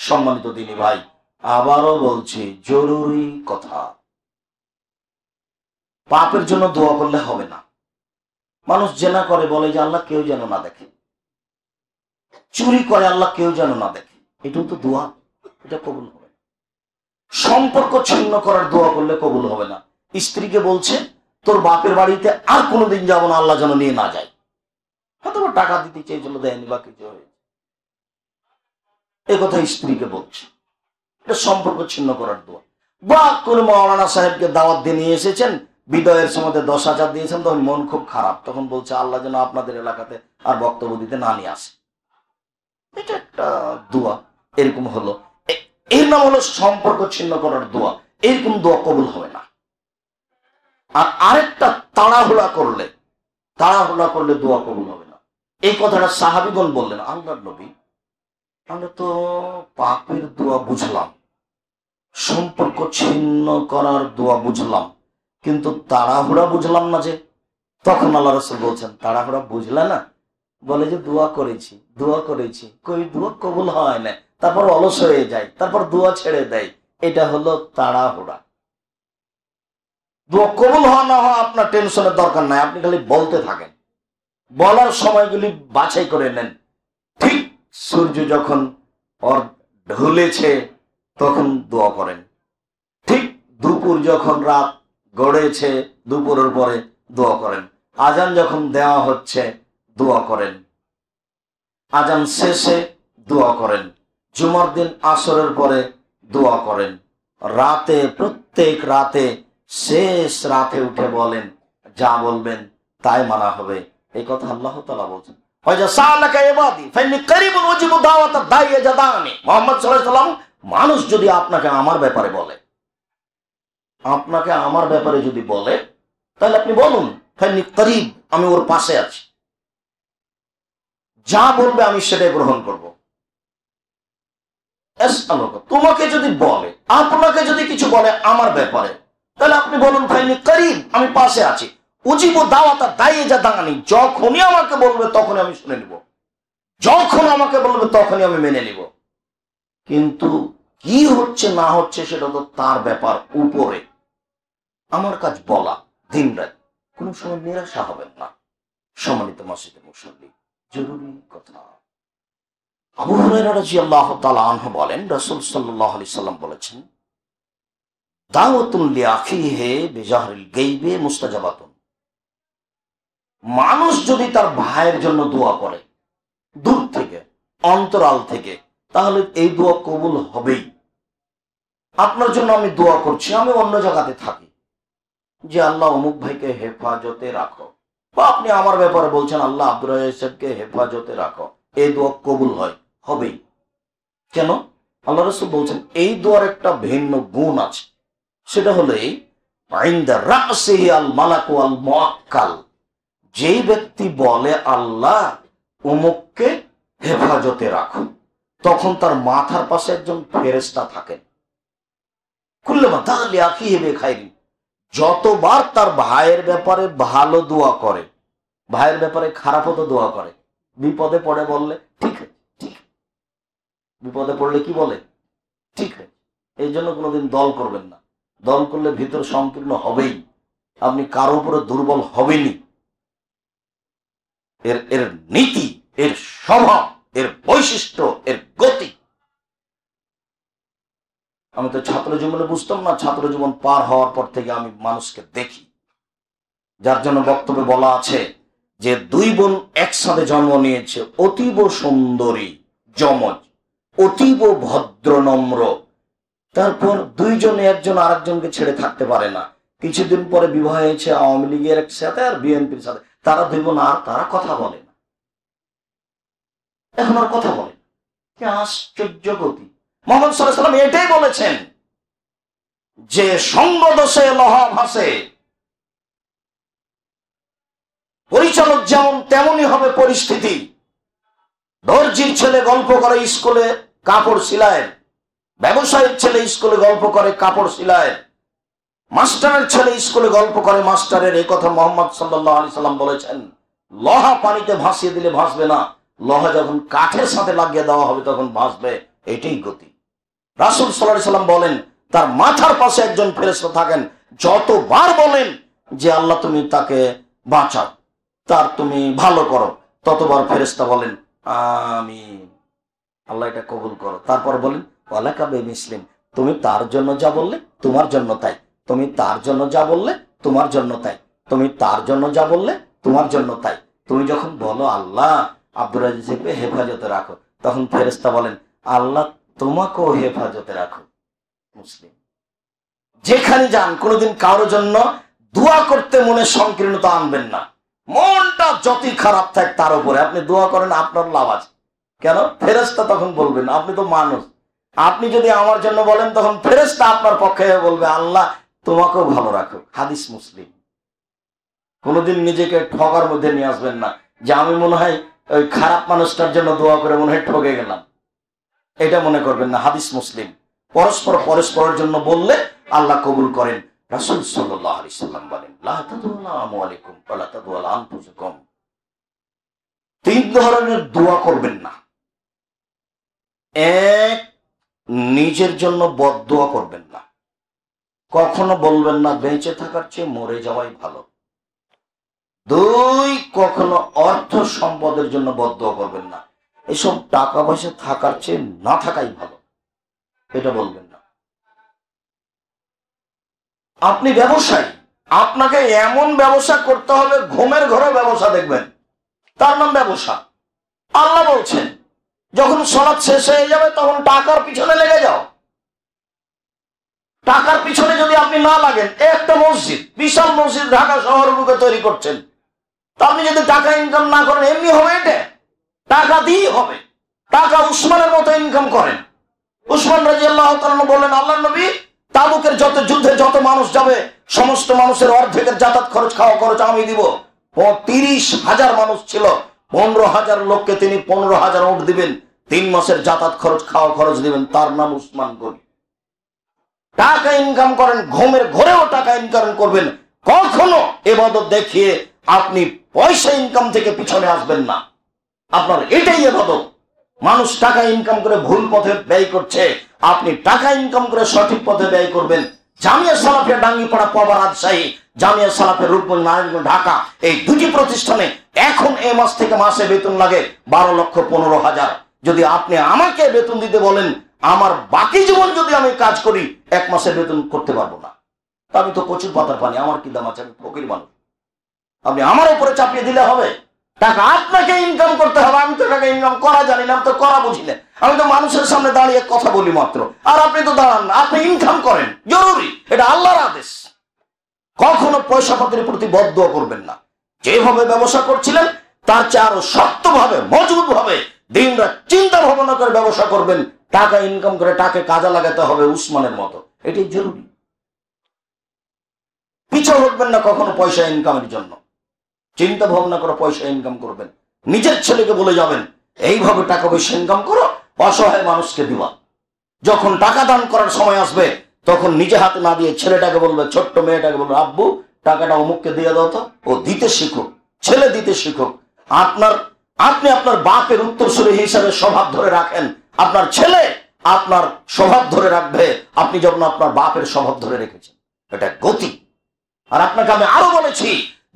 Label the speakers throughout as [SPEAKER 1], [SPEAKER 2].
[SPEAKER 1] সম্মানিত তিনি ভাই, আবারও বলছি, জরুরি কথা। পাপের জন্য দোয়া করলে হবে না। মানুষ জেনা করে, বলে যে আল্লাহ কেউ যেন না দেখে। চুরি করে আল্লাহ কেউ যেন না দেখে। এটাও তো দোয়া, এটা কবুল হবে। সম্পর্ক ছিন্ন করার দোয়া করলে কবুল হবে না। স্ত্রীকে বলছে, তোর বাপের বাড়িতে আর কোনোদিন যাব না, আল্লাহ যেন নিয়ে না যায়। হয়তো টাকা দিতে চেয়েছিল, দেয়নি বা কিছু হয়েছে। এ কথা স্ত্রীকে বলছে। এটা সম্পর্ক ছিন্ন করার দোয়া। বা কোন মৌলানা সাহেবকে দাওয়াত দিয়ে নিয়ে এসেছেন, বিদয়ের সময় দশ হাজার দিয়েছেন, তখন মন খুব খারাপ। তখন বলছে, আল্লাহ যেন আপনাদের এলাকাতে আর বক্তব্য দিতে না নিয়ে আসে। এটা একটা দোয়া, এরকম হলো। এর নাম হলো সম্পর্ক ছিন্ন করার দোয়া। এরকম দোয়া কবুল হবে না। আর আরেকটা তাড়াহুড়া করলে তাড়াহুড়া করলে দোয়া কবুল হবে না। এই কথাটা সাহাবিগণ বললেন, আল্লাহর নবী আমরা তো পাপের দোয়া বুঝলাম। সম্পর্ক ছিন্ন করার দোয়া বুঝলাম। কিন্তু তাড়াহুড়া বুঝলাম না যে, তখন আল্লাহ রসুল বলছেন, তাড়াহুড়া বুঝলে না? বলে যে, দোয়া করেছি দোয়া করেছি। কই, দোয়া কবুল হয় না। তারপর অলস হয়ে যায়, তারপর দোয়া ছেড়ে দেয়। এটা হলো তাড়াহুড়া। দোয়া কবুল হওয়া না হওয়া আপনার টেনশনের দরকার নাই, আপনি খালি বলতে থাকেন। বলার সময়গুলি বাছাই করে নেন। ঠিক সূর্য যখন ঢুলেছে, তখন দোয়া করেন। ঠিক দুপুর যখন রাত গড়েছে, দুপুরের পরে দোয়া করেন। আজান যখন দেওয়া হচ্ছে, দোয়া করেন। আজান শেষে দোয়া করেন। জুমার দিন আসরের পরে দোয়া করেন। রাতে, প্রত্যেক রাতে, শেষ রাতে উঠে বলেন, যা বলবেন তাই মানা হবে। এই কথা আল্লাহ তালা বলছেন। মানুষ যদি আপনাকে আমার ব্যাপারে বলে, আপনাকে আমার ব্যাপারে যদি বলে, তাহলে আপনি বলুন, ফাইন্নি করিব, আমি ওর পাশে আছি। যা বলবে আমি সেটাই গ্রহণ করব। তোমাকে যদি বলে, আপনাকে যদি কিছু বলে আমার ব্যাপারে, তাহলে আপনি বলুন ফাইনি করিব, আমি পাশে আছি। উজিব দাওয়াতা দাইয়ে যা দাঁড়ানি যখনই আমাকে বলবে তখনই আমি শুনে নিব। যখন আমাকে বলবে তখনই আমি মেনে নিব। কিন্তু কি হচ্ছে না হচ্ছে সেটা তো তার ব্যাপার উপরে। আমার কাজ বলা, দিন রাত। কোনো সময় নিরাশা হবেন না। সম্মানিত মসজিদে মুসল্লি, জরুরি কথা। আবু হুরায়রা রাদিয়াল্লাহু তাআলা আনহু বলেন, রসুল সাল্লাল্লাহু আলাইহি সাল্লাম বলেছেন, দাওয়াতুন লিআখিহি বিজাহরিল গায়বে মুস্তাজাবাতুন। মানুষ যদি তার ভাইয়ের জন্য দোয়া করে, দূর থেকে, অন্তরাল থেকে, তাহলে এই দোয়া কবুল হবেই। আপনার জন্য আমি দোয়া করছি, আমি অন্য জায়গাতে থাকি। যে আল্লাহ অমুক ভাইকে হেফাজতে রাখো। বা আপনি আমার ব্যাপারে বলছেন, আল্লাহ আব্দুল সাহেবকে হেফাজতে রাখো। এই দোয়া কবুল হয়, হবেই। কেন? আল্লাহ রসুল বলছেন, এই দোয়ার একটা ভিন্ন গুণ আছে। সেটা হলো এই, আইন্দা রাসিহি আল মালাকু আল মুআক্কাল। যেই ব্যক্তি বলে আল্লাহ অমুককে হেফাজতে রাখো তখন তার মাথার পাশে একজন ফেরেস্তা থাকেন যতবার তার ভাইয়ের ব্যাপারে ভালো দোয়া করে, ভাইয়ের ব্যাপারে খারাপও তো দোয়া করে, বিপদে পড়ে বললে, ঠিক ঠিক বিপদে পড়লে কি বলে? ঠিক এই জন্য কোনোদিন দল করবেন না। দল করলে ভিতর সংকীর্ণ হবেই। আপনি কারও উপরে দুর্বল হবেনই। এর এর নীতি, এর স্বভাব, এর বৈশিষ্ট্য, এর গতি। আমি তো ছাত্র জীবনে বুঝতাম না, ছাত্র জীবন পার হওয়ার পর থেকে আমি মানুষকে দেখি। যার জন্য বক্তব্যে বলা আছে যে, দুই বোন একসাথে জন্ম নিয়েছে, অতীব সুন্দরী, যমজ, অতীব ভদ্র, নম্র। তারপর দুইজনে একজন আরেকজনকে ছেড়ে থাকতে পারে না। কিছুদিন পরে বিবাহ হয়েছে আওয়ামী লীগের সাথে আর বিএনপির সাথে। তারা দুই বোন আর তারা কথা বলে না। এখন আর কথা বলে কি আশ্চর্য গতি। মোহাম্মদ সাল্লাম এটাই বলেছেন যে সঙ্গ দোষে লহা ভাসে পরিচালক যেমন তেমনই হবে পরিস্থিতি। দর্জির ছেলে গল্প করে স্কুলে কাপড় সিলায়, ব্যবসায়ীর ছেলে স্কুলে গল্প করে কাপড় সিলায়। মাস্টারের ছেলে স্কুলে গল্প করে, মাস্টারের এই কথা মোহাম্মদ সাল্লাহ আলি সাল্লাম বলেছেন, লহা পানিতে ভাসিয়ে দিলে ভাসবে না, লহা যখন কাঠের সাথে লাগিয়ে দেওয়া হবে তখন ভাসবে, এটাই গতি। রাসুল সাল্লাহ সাল্লাম বলেন, তার মাথার পাশে একজন ফেরেস্ত থাকেন, যতবার বলেন যে, আল্লাহ, তুমি তাকে বাঁচাও, তার তুমি ভালো করো। ততবার ফেরেস্তা বলেন আমি আল্লাহ এটা কবুল করো। তারপর বলেন, ওয়ালাকা বে মুসলিম তুমি তার জন্য যা বললে, তোমার জন্য তাই। তুমি তার জন্য যা বললে তোমার জন্য তাই। তুমি তার জন্য যা বললে তোমার জন্য তাই। তুমি যখন বলো, আল্লাহ আব্দুল রাজিজকে হেফাজতে রাখো, তখন ফেরেস্তা বলেন, আল্লাহ তোমাকেও হেফাজতে রাখো, মুসলিম। যেখানে যান, কোনোদিন কারোর জন্য দোয়া করতে মনে সংকীর্ণতা আনবেন না। মনটা যতই খারাপ থাক তার উপরে। আপনি দোয়া করেন, আপনার লাভ আছে। কেন? ফেরেস্তা তখন বলবেন, আপনি তো মানুষ। আপনি যদি আমার জন্য বলেন, তখন ফেরেস্তা আপনার পক্ষে বলবে, আল্লাহ তোমাকেও ভালো রাখো হাদিস মুসলিম। কোনোদিন নিজেকে ঠগার মধ্যে নিয়ে আসবেন না। যে আমি মনে হয় ওই খারাপ মানুষটার জন্য দোয়া করে মনে হয় ঠকে গেলাম। এটা মনে করবেন না, হাদিস মুসলিম। পরস্পর পরস্পরের জন্য বললে আল্লাহ কবুল করেন। রাসুল সাল্লাম বলেন তিন ধরনের দোয়া করবেন না। এক, নিজের জন্য বদদোয়া করবেন না। কখনো বলবেন না, বেঁচে থাকার চেয়ে মরে যাওয়াই ভালো। দুই, কখনো অর্থ সম্পদের জন্য বদ্ধ করবেন না। এসব টাকা পয়সা থাকার চেয়ে না থাকাই ভালো। এটা বলবেন না। আপনি ব্যবসায়ী, আপনাকে এমন ব্যবসা করতে হবে, ঘুমের ঘরে ব্যবসা দেখবেন। তার নাম ব্যবসা। আল্লাহ বলছেন, যখন সলাৎ শেষ হয়ে যাবে, তখন টাকার পিছনে লেগে যাও। টাকার পিছনে যদি আপনি না লাগেন, একটা মসজিদ, বিশাল মসজিদ ঢাকা শহরের বুকে তৈরি করছেন। তা আপনি যদি টাকা ইনকাম না করেন, এমনি হবে এটা? টাকা দিয়ে হবে। টাকা উসমানের মতো ইনকাম করেন। উসমান রাজি আল্লাহ বললেন, আল্লাহ নবী তাবুকের যত যুদ্ধে যত মানুষ যাবে, সমস্ত মানুষের অর্ধেকের যাতায়াত খরচ, খাওয়া খরচ আমি দিব। তিরিশ হাজার মানুষ ছিল। পনেরো হাজার লোককে তিনি পনেরো হাজার ওট দিবেন। তিন মাসের যাতায়াত খরচ, খাওয়া খরচ দিবেন। তার নাম উসমান গনি। টাকা ইনকাম করেন, ঘুমের ঘরেও টাকা ইনকাম করবেন। কখনো এবাদত দেখিয়ে আপনি পয়সা ইনকাম থেকে পিছনে আসবেন না। আপনার এটাই এবাদত। মানুষ টাকা ইনকাম করে ভুল পথে ব্যয় করছে। আপনি টাকা ইনকাম করে সঠিক পথে ব্যয় করবেন। জামিয়া সালাফিয়া ডাঙ্গিপাড়া পাওয়া রাজশাহী, জামিয়া সালাফের রূপগঞ্জ, নারায়ণগঞ্জ, ঢাকা, এই দুটি প্রতিষ্ঠানে এখন এ মাস থেকে মাসে বেতন লাগে বারো লক্ষ পনেরো হাজার। যদি আপনি আমাকে বেতন দিতে বলেন আমার বাকি জীবন যদি আমি কাজ করি, এক মাসের বেতন করতে পারব না। আমি তো প্রচুর পাতার পানি, আমার কি দাম আছে? আমি ফকির মানুষ। আপনি আমার উপরে চাপিয়ে দিলে হবে। টাকা আপনাকে ইনকাম করতে হবে, আমি তো টাকা ইনকাম করা জানি না, আমি তো করা বুঝি না। আমি তো মানুষের সামনে দাঁড়িয়ে কথা বলি মাত্র। আর আপনি তো দাঁড়ান না, আপনি ইনকাম করেন। জরুরি, এটা আল্লাহর আদেশ। কখনো পয়সা পাতির প্রতি বদ্ধ করবেন না। যেভাবে ব্যবসা করছিলেন, তার চেয়ে আরও শক্তভাবে মজবুত ভাবে দিন রাত চিন্তা ভাবনা করে ব্যবসা করবেন। টাকা ইনকাম করে টাকে কাজে লাগাতে হবে উসমানের মতো। এটি জরুরি। পিছু হটবেন না কখনো পয়সা ইনকামের জন্য। চিন্তা ভাবনা করে পয়সা ইনকাম করবেন। নিজের ছেলেকে বলে যাবেন, এইভাবে টাকা পয়সা ইনকাম করো, অসহায় মানুষকে দিবা। যখন টাকা দান করার সময় আসবে, তখন নিজে হাতে না দিয়ে ছেলেটাকে বলবে, ছোট্ট মেয়েটাকে বলবে, আব্বু, টাকাটা অমুককে দিয়ে দাও তো। ও দিতে শিখুক, ছেলে দিতে শিখুক। আপনার, আপনি আপনার বাপের উত্তরসূরি হিসাবে স্বভাব ধরে রাখেন আপনার ছেলে আপনার স্বভাব ধরে রাখবে। আপনি যখন আপনার বাপের স্বভাব ধরে রেখেছেন, এটা গতি। আর আপনাকে আমি আরও বলেছি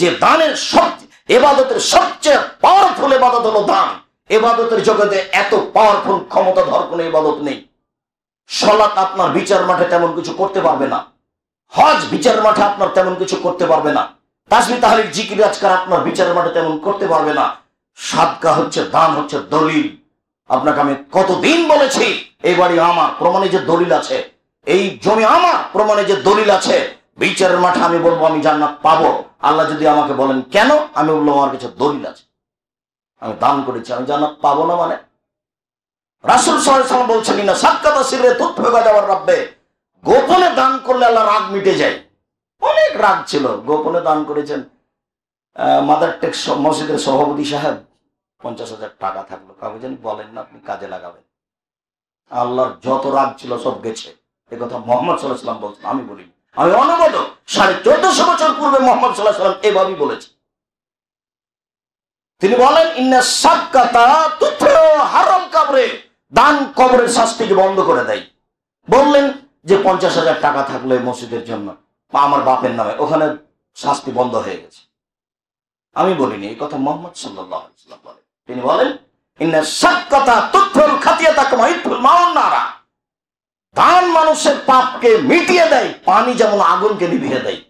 [SPEAKER 1] যে দানের সব এবাদতের সবচেয়ে পাওয়ারফুল এবাদত হলো দান। এবাদতের জগতে এত পাওয়ারফুল ক্ষমতা ধর কোনো এবাদত নেই। সলাৎ আপনার বিচার মাঠে তেমন কিছু করতে পারবে না। হজ বিচার মাঠে আপনার তেমন কিছু করতে পারবে না। তাসমি তাহলে জিকির আজকার আপনার বিচার মাঠে তেমন করতে পারবে না। সাদকা হচ্ছে দান হচ্ছে দলিল। আপনাকে আমি কতদিন বলেছি, এই বাড়ি আমার প্রমাণে যে দলিল আছে, এই জমি আমার প্রমাণে যে দলিল আছে, বিচারের মাঠে আমি বলব, আমি জান্নাত পাবো। আল্লাহ যদি আমাকে বলেন, কেন? আমি বলব, আমার কাছে দলিল আছে। আমি দান করেছি, আমি জান্নাত পাবো না মানে? রাসুল সাল্লাম বলছেন না সাক্ষাৎ সিরে তথ্য যাওয়ার রাখবে গোপনে দান করলে আল্লাহ রাগ মিটে যায়। অনেক রাগ ছিল। গোপনে দান করেছেন মাদার টেক্স, মসজিদের সভাপতি সাহেব। পঞ্চাশ হাজার টাকা থাকল। কাউকে জানি বলেন না, আপনি কাজে লাগাবেন। আল্লাহর যত রাগ ছিল সব গেছে। এ কথা মোহাম্মদ সাল্লাহ সাল্লাম বলছেন, আমি বলি আমি অনবদ সাড়ে চোদ্দশো বছর পূর্বে মোহাম্মদ সাল্লাহ সাল্লাম এভাবেই বলেছে। তিনি বলেন, ইন্না সাক্কাতা তুথ হারাম কাবরে, দান কবরের শাস্তিকে বন্ধ করে দেয়। বললেন যে পঞ্চাশ হাজার টাকা থাকলে মসজিদের জন্য। বা আমার বাপের নামে, ওখানে শাস্তি বন্ধ হয়ে গেছে। আমি বলিনি এই কথা মোহাম্মদ সাল্লাহ বলেন। তিনি বলেন, ইন্না সাক্কাতা তুথুল খাতিয়াতা কামা ইথুল মাউন্নারা। দান মানুষের পাপকে মিটিয়ে দেয়, পানি যেমন আগুনকে নিভিয়ে দেয়,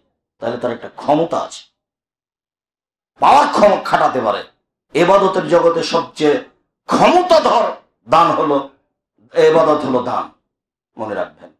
[SPEAKER 1] তাহলে তার একটা ক্ষমতা আছে। পাওয়ার ক্ষম খাটাতে পারে। এবাদতের জগতে সবচেয়ে ক্ষমতাধর দান হলো, এবাদত হলো দান। মনে রাখবেন।